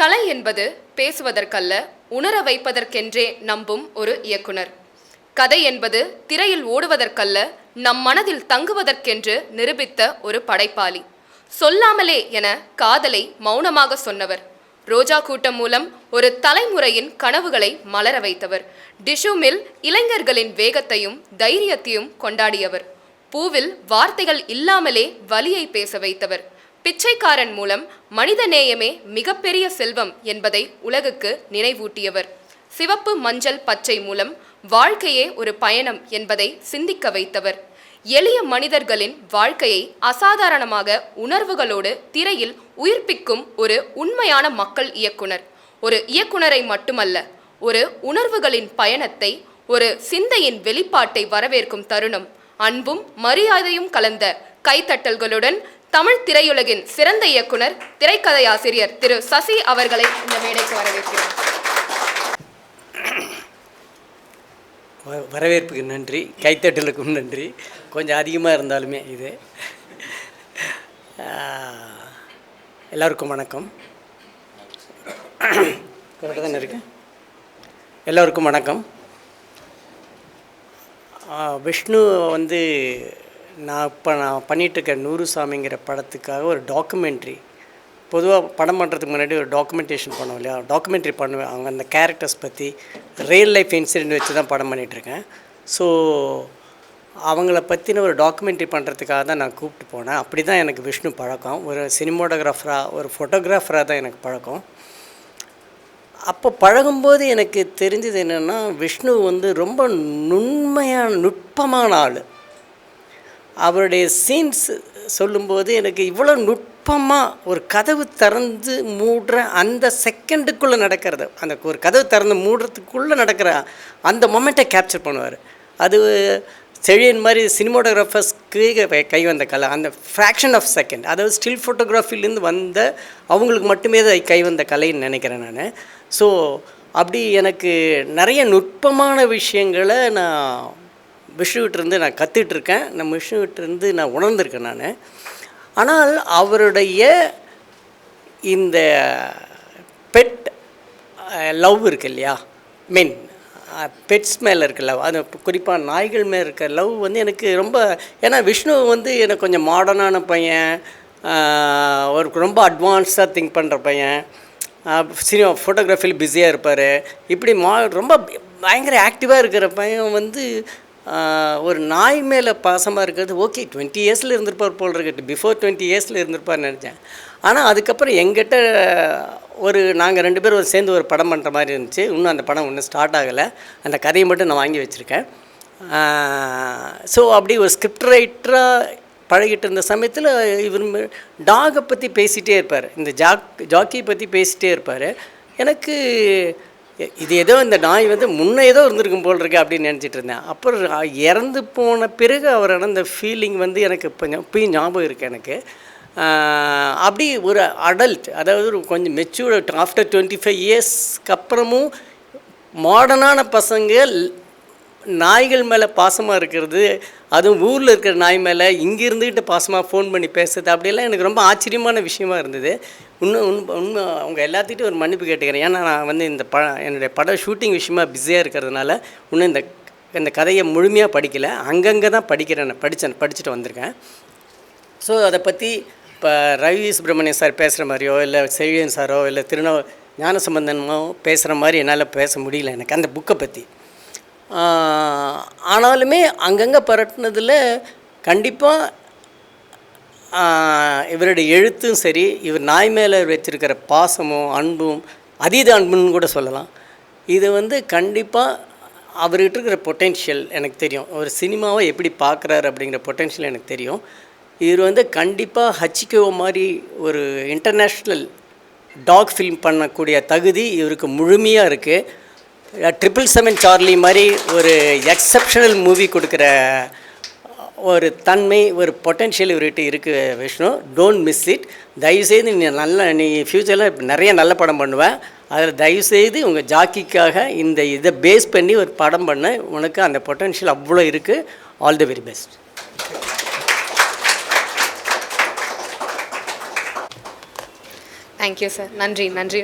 கலை என்பது பேசுவதற்கல்ல உணர வைப்பதற்கென்றே நம்பும் ஒரு இயக்குனர். கதை என்பது திரையில் ஓடுவதற்கல்ல நம் மனதில் தங்குவதற்கென்று நிரூபித்த ஒரு படைப்பாளி. சொல்லாமலே என காதலை மௌனமாக சொன்னவர். ரோஜா கூட்டம் மூலம் ஒரு தலைமுறையின் கனவுகளை மலர வைத்தவர். டிஷுமில் இளைஞர்களின் வேகத்தையும் தைரியத்தையும் கொண்டாடியவர். பூவில் வார்த்தைகள் இல்லாமலே வலியை பேச வைத்தவர். பிச்சைக்காரன் மூலம் மனித நேயமே மிகப்பெரிய செல்வம் என்பதை உலகுக்கு நினைவூட்டியவர். சிவப்பு மஞ்சள் பச்சை மூலம் வாழ்க்கையே ஒரு பயணம் என்பதை சிந்திக்க வைத்தவர். எளிய மனிதர்களின் வாழ்க்கையை அசாதாரணமாக உணர்வுகளோடு திரையில் உயிர்ப்பிக்கும் ஒரு உண்மையான மக்கள் இயக்குனர். ஒரு இயக்குனரை மட்டுமல்ல ஒரு உணர்வுகளின் பயணத்தை ஒரு சிந்தையின் வெளிப்பாட்டை வரவேற்கும் தருணம். அன்பும் மரியாதையும் கலந்த கைத்தட்டல்களுடன் தமிழ் திரையுலகின் சிறந்த இயக்குனர் திரைக்கதையாசிரியர் திரு சசி அவர்களை இந்த மேடைக்கு வரவேற்கிறோம். வ- வரவேற்புக்கு நன்றி கைத்தட்டலுக்கும் நன்றி. கொஞ்சம் அதிகமாக இருந்தாலுமே இது. எல்லோருக்கும் எல்லாருக்கும் வணக்கம். கரெக்டாக தானே இருக்கு? எல்லோருக்கும் வணக்கம். விஷ்ணு வந்து நான் இப்போ நான் பண்ணிகிட்ருக்க நூறு சாமிங்கிற படத்துக்காக ஒரு டாக்குமெண்ட்ரி பொதுவாக படம் பண்ணுறதுக்கு முன்னாடி ஒரு டாக்குமெண்டேஷன் பண்ணுவோம் இல்லையா? டாக்குமெண்ட்ரி பண்ணுவேன். அவங்க அந்த கேரக்டர்ஸ் பற்றி ரியல் லைஃப் இன்சிடென்ட் வச்சு தான் படம் பண்ணிகிட்ருக்கேன் ஸோ அவங்கள பற்றின ஒரு டாக்குமெண்ட்ரி பண்ணுறதுக்காக தான் நான் கூப்பிட்டு போனேன். அப்படி தான் எனக்கு விஷ்ணு பழக்கம். ஒரு சினிமோட்டோகிராஃபராக ஒரு ஃபோட்டோகிராஃபராக தான் எனக்கு பழக்கம். அப்போ பழகும்போது எனக்கு தெரிஞ்சது என்னென்னா விஷ்ணு வந்து ரொம்ப நுண்மையான நுட்பமான ஆள். அவருடைய சீன்ஸ் சொல்லும்போது எனக்கு இவ்வளோ நுட்பமாக ஒரு கதவு திறந்து மூடுற அந்த செகண்டுக்குள்ளே நடக்கிறது. அந்த ஒரு கதவு திறந்து மூடுறதுக்குள்ளே நடக்கிற அந்த மொமெண்ட்டை கேப்சர் பண்ணுவார். அது செழியன் மாதிரி சினிமோட்டோகிராஃபர்ஸ்க்கு கை வந்த கலை அந்த ஃப்ராக்ஷன் ஆஃப் செகண்ட் அதாவது ஸ்டில் ஃபோட்டோகிராஃபிலேருந்து வந்த அவங்களுக்கு மட்டுமே அது கை வந்த கலைன்னு நினைக்கிறேன் நான். ஸோ அப்படி எனக்கு நிறைய நுட்பமான விஷயங்களை நான் விஷ்ணுகிட்டேருந்து நான் கற்றுட்ருக்கேன் நான் விஷ்ணுகிட்டேருந்து நான் உணர்ந்திருக்கேன் நான். ஆனால் அவருடைய இந்த பெட் லவ் இருக்கு இல்லையா? மென் பெட்ஸ் மேலே இருக்க லவ் அது குறிப்பாக நாய்கள் மேலே இருக்க லவ் வந்து எனக்கு ரொம்ப ஏன்னா விஷ்ணு வந்து எனக்கு கொஞ்சம் மாடர்னான பையன். அவருக்கு ஒரு ரொம்ப அட்வான்ஸாக திங்க் பண்ணுற பையன். சினிமா ஃபோட்டோகிராஃபியில் பிஸியாக இருப்பார். இப்படி மா ரொம்ப பயங்கர ஆக்டிவாக இருக்கிற பையன் வந்து ஒரு நாய் மேலே பாசமாக இருக்கிறது ஓகே டுவெண்ட்டி இயர்ஸில் இருந்திருப்பார் போல் இருக்கட்டு பிஃபோர் டுவெண்ட்டி இயர்ஸில் இருந்திருப்பார்னு நினச்சேன். ஆனால் அதுக்கப்புறம் எங்கிட்ட ஒரு நாங்கள் ரெண்டு பேரும் சேர்ந்து ஒரு படம் பண்ணுற மாதிரி இருந்துச்சு. இன்னும் அந்த படம் இன்னும் ஸ்டார்ட் ஆகலை. அந்த கதையை மட்டும் நான் வாங்கி வச்சுருக்கேன். ஸோ அப்படி ஒரு ஸ்கிரிப்ட் ரைட்டராக பழகிட்டு இருந்த சமயத்தில் இவர் டாகை பற்றி பேசிகிட்டே இருப்பார். இந்த ஜாக் ஜாக்கியை பற்றி பேசிகிட்டே இருப்பார். எனக்கு இது ஏதோ இந்த நாய் வந்து முன்னே ஏதோ இருந்திருக்கும் போல் இருக்கு அப்படின்னு நினச்சிட்டு இருந்தேன். அப்புறம் இறந்து போன பிறகு அவரோட அந்த ஃபீலிங் வந்து எனக்கு இப்போ இப்பயும் ஞாபகம் இருக்குது எனக்கு. அப்படி ஒரு அடல்ட் அதாவது ஒரு கொஞ்சம் மெச்சூர்ட் ஆஃப்டர் டுவெண்ட்டி ஃபைவ் இயர்ஸ்க்கு அப்புறமும் மாடர்னான பசங்க நாய்கள் மேலே பாசமாக இருக்கிறது அதுவும் ஊரில் இருக்கிற நாய் மேலே இங்கே இருந்துக்கிட்டு பாசமாக ஃபோன் பண்ணி பேசுறது அப்படியெல்லாம் எனக்கு ரொம்ப ஆச்சரியமான விஷயமா இருந்தது. இன்னும் உண்மை உண்மை அவங்க எல்லாத்துக்கிட்டையும் ஒரு மன்னிப்பு கேட்டுக்கிறேன். ஏன்னா நான் வந்து இந்த ப என்னுடைய படம் ஷூட்டிங் விஷயமா பிஸியாக இருக்கிறதுனால இன்னும் இந்த இந்த கதையை முழுமையாக படிக்கலை. அங்கங்கே தான் படிக்கிறேன் படித்தேன் படிச்சுட்டு வந்திருக்கேன். ஸோ அதை பற்றி இப்போ ரவி சுப்பிரமணியம் சார் பேசுகிற மாதிரியோ இல்லை செழியன் சாரோ இல்லை திருநோ ஞானசம்பந்தனமோ பேசுகிற மாதிரி என்னால் பேச முடியல எனக்கு அந்த புக்கை பற்றி ஆனாலுமே அங்கங்கே பரட்டினதில் கண்டிப்பாக இவருடைய எழுத்தும் சரி இவர் நாய் மேலே வச்சிருக்கிற பாசமும் அன்பும் அதீத அன்புன்னு கூட சொல்லலாம். இது வந்து கண்டிப்பாக அவர்கிட்ட இருக்கிற பொட்டென்ஷியல் எனக்கு தெரியும். ஒரு சினிமாவை எப்படி பார்க்குறாரு அப்படிங்கிற பொட்டென்ஷியல் எனக்கு தெரியும். இவர் வந்து கண்டிப்பாக ஹச்சிக்கோ மாதிரி ஒரு இன்டர்நேஷ்னல் டாக் ஃபில்ம் பண்ணக்கூடிய தகுதி இவருக்கு முழுமையாக இருக்குது ட்ரிபிள் செவன் சார்லி மாதிரி ஒரு எக்ஸப்ஷனல் மூவி கொடுக்குற ஒரு தன்மை ஒரு பொட்டென்ஷியல் இவர்கிட்ட இருக்குது விஷ்ணு. டோன்ட் மிஸ் இட் தயவுசெய்து நீ நல்ல நீ ஃப்யூச்சரில் நிறைய நல்ல படம் பண்ணுவேன் அதில் தயவுசெய்து உங்கள் ஜாக்கிக்காக இந்த இதை பேஸ் பண்ணி ஒரு படம் பண்ண. உனக்கு அந்த பொட்டென்ஷியல் அவ்வளோ இருக்குது all the very best thank you sir நன்றி நன்றி.